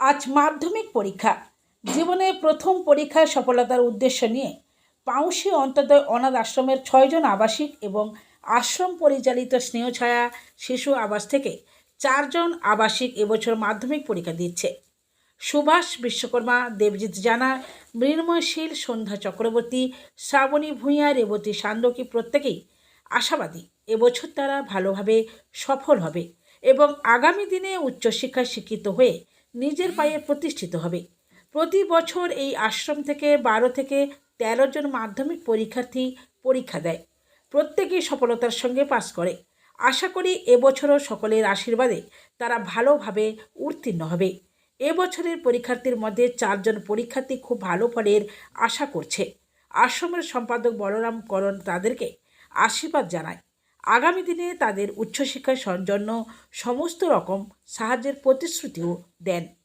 আজ মাধ্যমিক পরীক্ষা। জীবনে প্রথম পরীক্ষায় সফলতার উদ্দেশ্য নিয়ে পাউশি অন্তর্দয় অনাথ আশ্রমের ছয়জন আবাসিক এবং আশ্রম পরিচালিত স্নেহছায়া শিশু আবাস থেকে চারজন আবাসিক এবছর মাধ্যমিক পরীক্ষা দিচ্ছে। সুভাষ বিশ্বকর্মা, দেবজিৎ জানা, মৃন্ময়শীল, সন্ধ্যা চক্রবর্তী, শ্রাবণী ভূঁইয়া, রেবতী সান্দকী প্রত্যেকেই আশাবাদী এবছর তারা ভালোভাবে সফল হবে এবং আগামী দিনে উচ্চশিক্ষায় শিক্ষিত হয়ে নিজের পায়ে প্রতিষ্ঠিত হবে। প্রতি বছর এই আশ্রম থেকে বারো থেকে তেরো জন মাধ্যমিক পরীক্ষার্থী পরীক্ষা দেয়। প্রত্যেকেই সফলতার সঙ্গে পাস করে। আশা করি এবছরও সকলের আশীর্বাদে তারা ভালোভাবে উত্তীর্ণ হবে। এবছরের পরীক্ষার্থীর মধ্যে চারজন পরীক্ষার্থী খুব ভালো ফলের আশা করছে। আশ্রমের সম্পাদক বলরাম করণ তাদেরকে আশীর্বাদ জানায়। আগামী দিনে তাদের উচ্চশিক্ষার জন্য সমস্ত রকম সাহায্যের প্রতিশ্রুতিও দেন।